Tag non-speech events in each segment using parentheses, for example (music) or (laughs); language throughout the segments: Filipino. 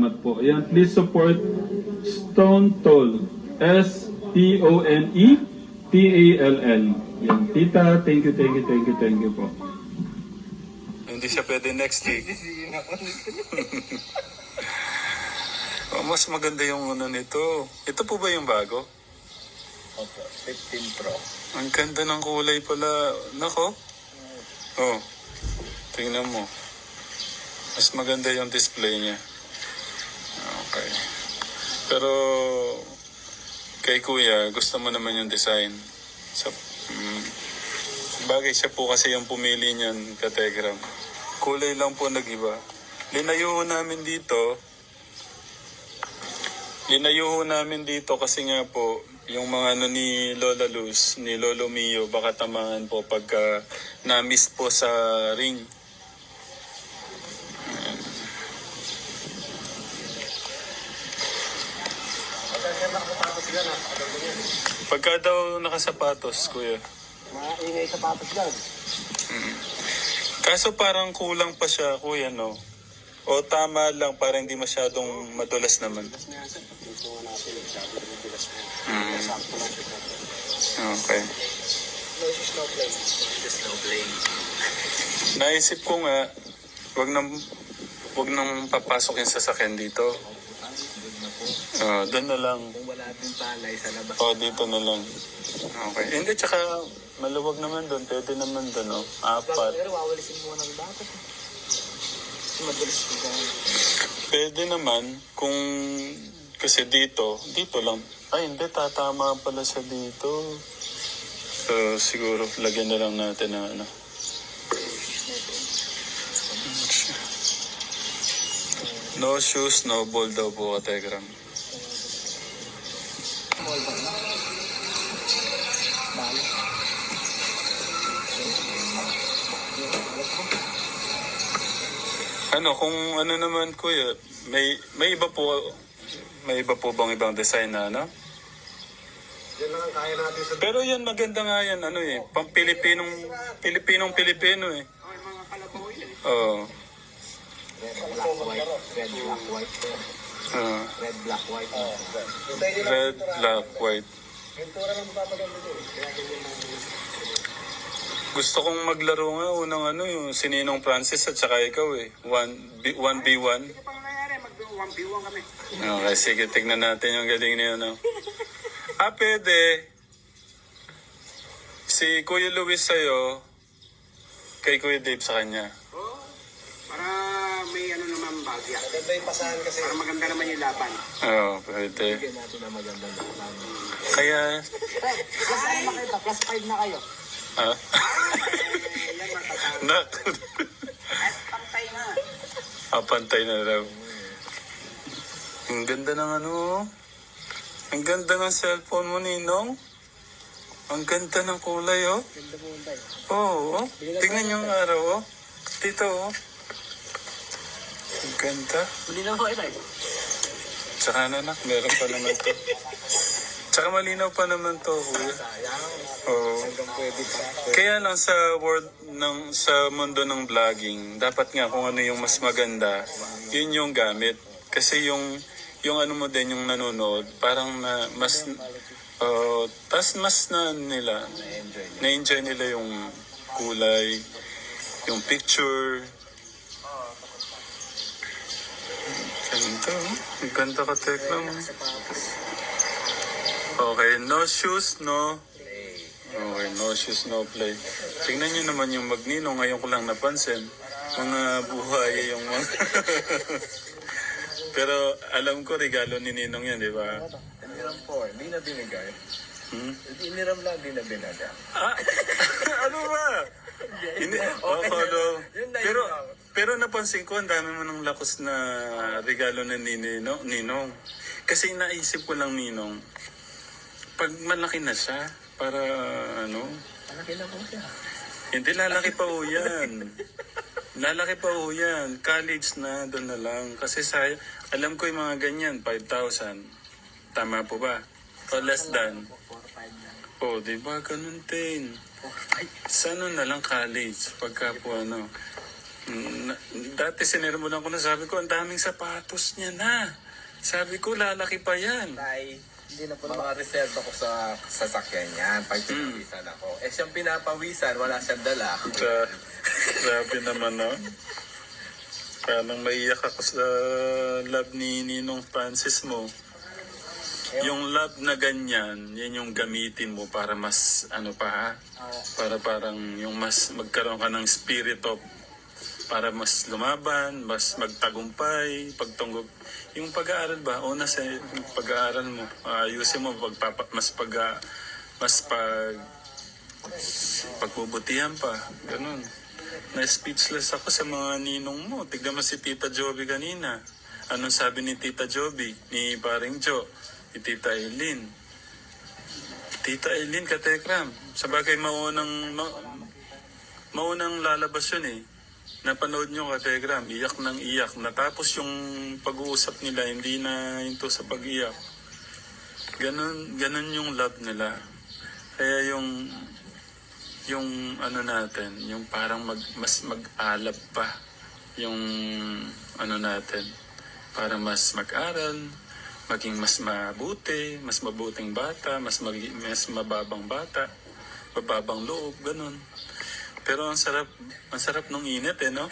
salamat po. Ayan, please support Stone Toll. S-T-O-N-E-T-A-L-L. Yan, tita, thank you, thank you, thank you, thank you po. Hindi siya pwede next week. oh, mas maganda yung ano nito. Ito po ba yung bago? Opo, 15 Pro. Ang ganda ng kulay pala. Nako. Oh. Tingnan mo. Mas maganda yung display niya. Pero kay kuya, gusto mo naman yung design. Sa, mm, bagay siya po kasi yung pumili niyan, kategram. Kulay lang po nag-iba. Linayo namin dito. Linayo namin dito kasi nga po, yung mga ano ni Lola Luz, ni Lolo Mio, baka tamaan po pagka na-miss po sa ring. Pagka daw nakasapatos, kuya. Maingay sapatos dyan. Kaso parang kulang pa siya, kuya, no? O tama lang, para hindi masyadong madulas naman. Mo. Mm. Lang. Okay. Naisip ko nga, wag nang wag nang papasok yung sasakyan dito. Oh, doon na lang. Din palay sa labas. Oh, dito na lang. Okay. Hindi, tsaka maluwag naman doon. Pwede naman doon, oh. Apat. Pero wawalisin mo ng dapat. Kasi madalas ko dyan. Pwede naman kung kasi dito, dito lang. Ay, hindi, tatama pala siya dito. So, siguro, lagyan na lang natin ng ano. No shoes, no ball daw po, Kategram. Ano, kung ano naman kuya, may may iba po may iba po bang ibang design na ano? Yan lang ang kaya natin sa... Pero yan maganda nga yan ano eh, pang Pilipinong Pilipinong Pilipino eh. Okay, mga kalabaw yan. Oo. Red, black, white. Red, black, white. Ah, Red, black, white. red, black, white. Pintura lang magpapaganda din. Kaya ganyan lang. Gusto kong maglaro nga unang ano yung sininong Francis at saka ikaw eh. 1 1v1. Ito pang nangyari, mag-1v1 kami. Okay, sige, tignan natin yung galing na yun. ah. Ah, pwede. Si Kuya Luis sa'yo, kay Kuya Dave sa kanya. Oo. Para may ano naman bagya. Maganda yung pasahan kasi. Para maganda naman yung laban. Oo, pwede. Bigyan natin na magandang laban. Kaya, Plus ano na kayo? Plus 5 na kayo. Matatalo. na, At pantay na. ah, pantay na raw. Ang ganda ng ano, oh. Ang ganda ng cellphone mo, Ninong. Ang ganda ng kulay, oh. Ganda tayo. Oo, oh, tingnan yung araw, oh. Dito, oh. Ang ganda. Huli na po ito eh. Tsaka na, nak, meron pa naman to. (laughs) Tsaka malinaw pa naman to, kuya. Sayang. Oo. Kaya lang sa world ng sa mundo ng vlogging, dapat nga kung ano yung mas maganda, yun yung gamit. Kasi yung yung ano mo din yung nanonood, parang na, mas uh, mas na nila Na-enjoy nila yung kulay, yung picture. Ganda, oh. Ang ganda ka, Tekla. mo. Okay, no shoes, no Okay, no shoes, no play. Tingnan nyo naman yung magnino. Ngayon ko lang napansin. Mga buhay yung mga... (laughs) Pero alam ko regalo ni Ninong yan, di ba? Iniram po eh. Di na binigay. Hmm? Iniram lang, di na binigay. Ah, (laughs) ano ba? Hindi, oh, follow. Yun na yun Pero, pero napansin ko, ang dami mo ng lakos na regalo na ni Ninong. Ninong. Kasi naisip ko lang, Ninong, pag malaki na siya, para ano, Malaki na po siya. Hindi, lalaki pa ho yan. Lalaki pa ho yan. College na, doon na lang. Kasi sa, alam ko yung mga ganyan, 5,000. Tama po ba? O less than. 4-5 na. O, di ba? Ganun din. 4-5. Sa ano na lang college, pagka po ano. Na, dati sinermonan ko na sabi ko, ang daming sapatos niya na. Sabi ko, lalaki pa yan. Tay, hindi na po mga reserve ako sa sasakyan niyan pag pinawisan ako. Eh siyang pinapawisan, wala siyang dala. Gra- grabe naman, no? Parang maiyak ako sa love ni Ninong Francis mo. Yung love na ganyan, yan yung gamitin mo para mas, ano pa ha? Para parang yung mas magkaroon ka ng spirit of para mas lumaban, mas magtagumpay, pagtunggog. Yung pag-aaral ba, una sa pag-aaral mo, ayusin mo, pagpapa, mas pag, mas pag, pagbubutihan pa, ganun. Na-speechless ako sa mga ninong mo. Tignan mo si Tita Joby kanina. Anong sabi ni Tita Joby, ni Paring Jo, ni Tita Eileen? Tita Eileen, katekram. Sa bagay, maunang, ma, maunang lalabas yun eh. Napanood nyo katekram, iyak ng iyak. Natapos yung pag-uusap nila, hindi na into sa pag-iyak. Ganon, ganon yung love nila. Kaya yung yung ano natin, yung parang mag, mas mag-alab pa yung ano natin para mas mag-aral, maging mas mabuti, mas mabuting bata, mas mag, mas mababang bata, mababang loob, ganun. Pero ang sarap, ang sarap nung init eh, no?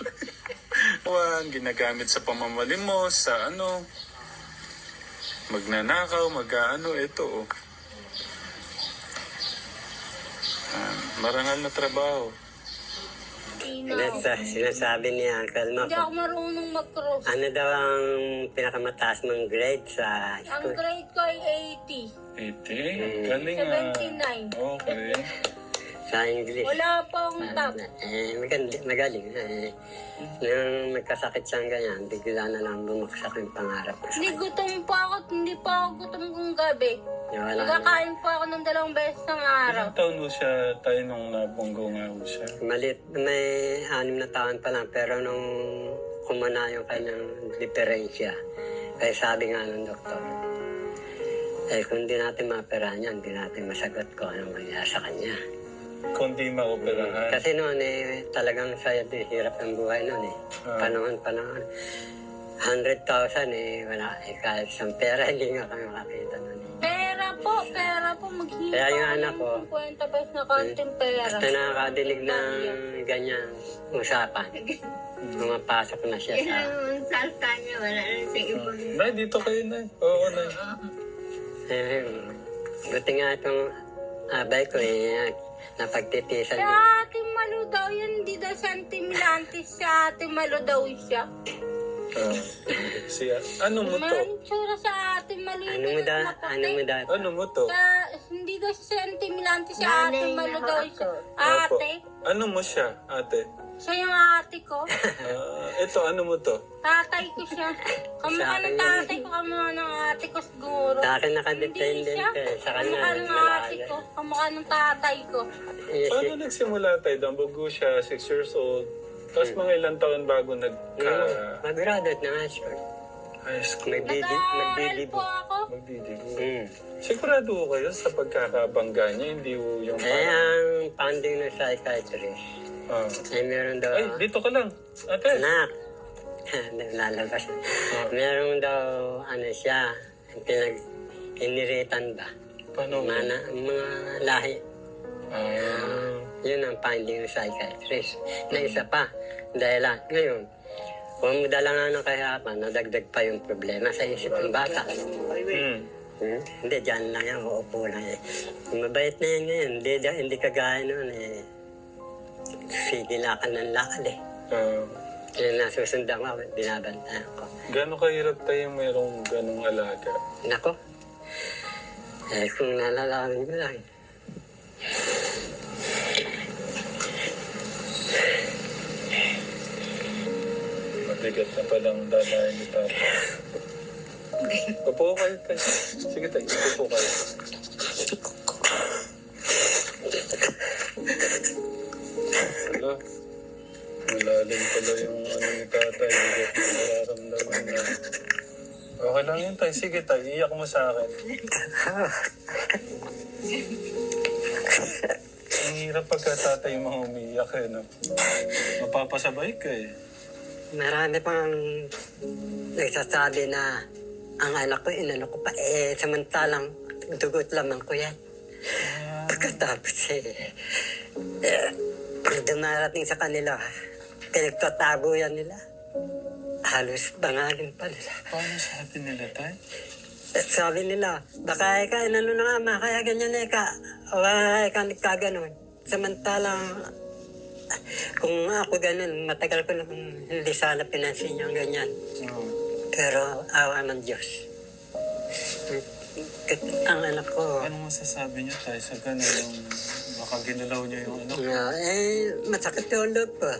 (laughs) Wan, ginagamit sa pamamalimos, sa ano, magnanakaw, mag-ano, ito oh. Ah, marangal na trabaho. Nasa, sinasabi ni Uncle mo, Hindi ako marunong mag-cross. ano daw ang pinakamataas mong grade sa Ang school? grade ko ay 80. 80? Galing ah. 79. Okay. Sa English? Wala pa akong top. Eh, maganda, magaling. Eh, nung magkasakit siyang ganyan, bigla na lang bumaksak yung pangarap ko Hindi gutom pa ako, hindi pa ako gutom kung gabi. Wala na. Nagkakain pa ako ng dalawang beses ng araw. Ilang taon mo siya tayo nung nabunggo nga ho siya? Malit, may anim na taon pa lang, pero nung kumana yung kanyang diferensya, kaya sabi nga ng doktor, eh kung di natin maperahan yan, di natin masagot ko anong mangyayari sa kanya. Kung di maoperahan. Kasi noon eh, talagang saya din, hirap ng buhay noon eh. Ah. Panahon, panahon. 100,000 eh, wala eh, kahit isang pera, (laughs) hindi nga kami makakita noon eh. Pera po, pera po. Maghingi Kaya yung anak ko, 50 pesos na konting pera. Basta nakakadinig ng (laughs) ganyan usapan, pumapasok na siya sa... salta niya, wala na sa ibang. Nay, dito kayo na. Oo, Nay. Eh, buti nga itong abay ko eh, napagtitisan Sa din. ate Malo daw yan, hindi daw siya antimilantis. Sa ate Malo daw siya. Ah. Siya. Ano mo to? May tsura sa ate Malo. Ano mo da, ano mo da, Ano mo to? Sa, hindi daw siya antimilantis. Sa ate Malo daw siya. Ate? Ano mo siya, ate? Siya yung ate ko. Ah, ito, ano mo to? Tatay ko siya. Kamukha ng tatay ko, kamukha ng ate ko siguro. sa akin Hindi nakadependent siya. eh, sa kanya. Kamukha ng ate ko. Kamukha ng tatay ko. Eh, Paano si- nagsimula tayo? Dambugo siya, 6 years old. Tapos mga ilang taon bago nagka... mag-graduate na high school. High school. Magbibig, Nag-aaral po ako. Magdidigo. Hmm. Sigurado ko kayo sa pagkakabangga niya, hindi ho yung Eh, parang... ang funding ng psychiatrist, Ah. eh, meron daw, Ay, dito ka lang. Ate. anak, (laughs) lalabas. meron daw, ano siya, pinag, iniritan ba? Paano? Mana, mga lahi. Ah. Yun ang finding ng psychiatrist. Na isa pa, dahilan. Ngayon, kung dala nga ng kahirapan, nadagdag pa yung problema sa isip ng bata. Hmm. Hmm? Hindi, dyan lang yan, uupo lang eh. Mabait na yan ngayon, hindi, hindi kagaya noon eh. Sige lakad ng lakad eh. Ah. Kaya nasusundan ko, binabantayan ko. Gano'ng kahirap tayo mayroong ganong alaga? Nako, eh kung nalalaman ko lang, Mabigat na palang dadahin ni Papa. Upo kayo tayo. Sige tayo, upo kayo. Wala. Malalim pala yung ano ni tatay. Bigat na nararamdaman na. Okay lang yun tayo. Sige tayo, iyak mo sa akin. ang hirap pagka tatay mga umiiyak eh, no? Mapapasabay ka eh. Marami pang nagsasabi na ang anak ko, inano ko pa, eh, samantalang dugot lamang ko yan. Pagkatapos eh, eh, dumarating sa kanila, pinagtatago yan nila. Halos bangalin pa nila. Paano sabi nila, tay? At sabi nila, baka ikaw, inano na nga, ma, kaya ganyan na ika. O kaya ikaw nagkaganon. Samantalang, kung ako ganun, matagal ko nang hindi sana pinansin yung ganyan. Pero awa ng Diyos. Ang anak ko, Anong masasabi niyo, tay, sa gano'n yung baka ginalaw niyo yung ano? na, eh, masakit yung loob ko.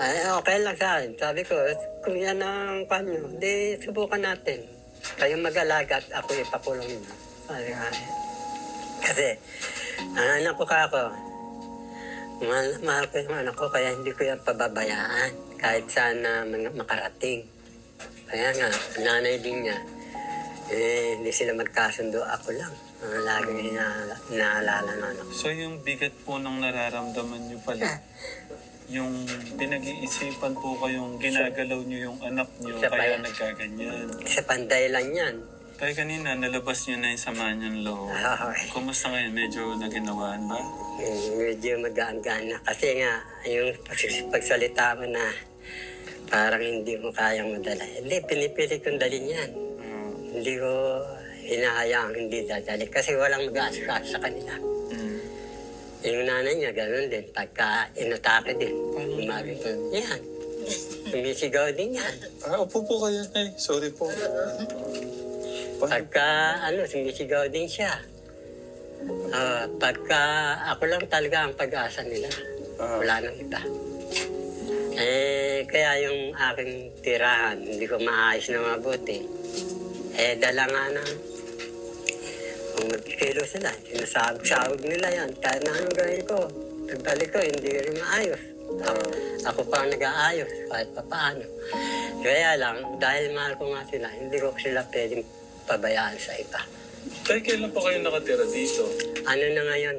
Ay, okay lang sa akin. Sabi ko, kung yan ang panyo, di subukan natin. Kayo mag-alaga at ako ipakulong niyo. Sabi nga eh. Kasi, ang anak ko ka ako, mahal, mahal ko yung anak ko, kaya hindi ko yan pababayaan. Kahit saan na makarating. Kaya nga, nanay din niya, eh, hindi sila magkasundo. Ako lang. Ang laging inaala- inaalala ng anak ko. So yung bigat po ng nararamdaman niyo pala, yung pinag-iisipan po kayong ginagalaw niyo yung anak niyo, pa kaya yan. nagkaganyan. Sa panday lang yan. Kaya kanina, nalabas niyo na yung sama niyong loob. Okay. Kumusta ngayon? Medyo naginawaan ba? Mm, medyo magaan-gaan na. Kasi nga, yung pag- pagsalita mo na parang hindi mo kayang madala. Hindi, pinipili kong dalhin yan. Oo. Hindi ko hinahayaang hindi dadali. Kasi walang mag-aasikaso sa kanila. Mm. Yung nanay niya, ganun din. Pagka inatake din. Ganun? Yan. Sumisigaw din yan. Ah, upo po kayo, Nay. Sorry po. Pagka, ano, sumisigaw din siya. Ah, pagka ako lang talaga ang pag-asa nila. Ah. Wala nang iba. Eh, kaya yung aking tirahan, hindi ko maayos na mabuti. Eh, dala nga na. Kung magkikilo sila, sinasabog-sabog nila yan. Kahit na anong gawin ko, pagbalik ko, hindi rin maayos. Ako, ako pa ang nag-aayos, kahit pa paano. Kaya lang, dahil mahal ko nga sila, hindi ko sila pwedeng pabayaan sa iba. Tay, kailan po kayo nakatira dito? Ano na ngayon?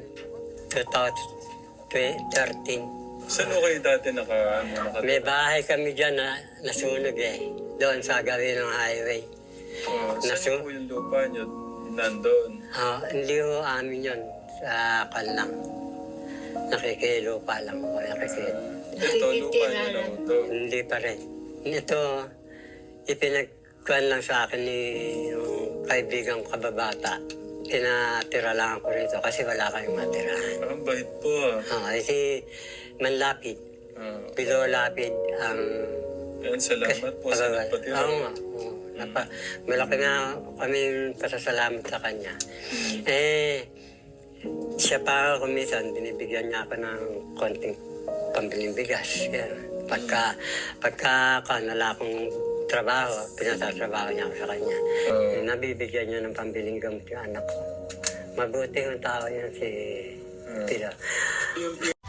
2013. Saan po kayo dati naka, ano, nakatira? May bahay kami dyan na nasunog eh. Doon sa gawin ng highway. Uh, Nasu- saan po yung lupa niyo? Nandun. Ah, hindi ko amin yun. Sa kanlang. Nakikilupa lang ako. Nakikil. Ito, lupa niyo na ito. Hindi pa rin. Ito, ipinagkuhan lang sa akin ni yung kaibigang kababata. Tinatira lang ako rito kasi wala kayong matirahan. Ah, Ang bait po ah. Ah, si Manlapid, Ah, Pilo Lapid ang Yan, salamat po sa Pagawal. nagpatira. Oo nga. oo. Napa, malaki nga kaming pasasalamat sa kanya. Eh, siya pa ako minsan, binibigyan niya ako ng konting pambiling bigas. Yan. Pagka, pagka kanala akong trabaho, pinasatrabaho niya ako sa kanya. Eh, nabibigyan niya ng pambiling gamot yung anak ko. Mabuti yung tao yan si Pila. Alright!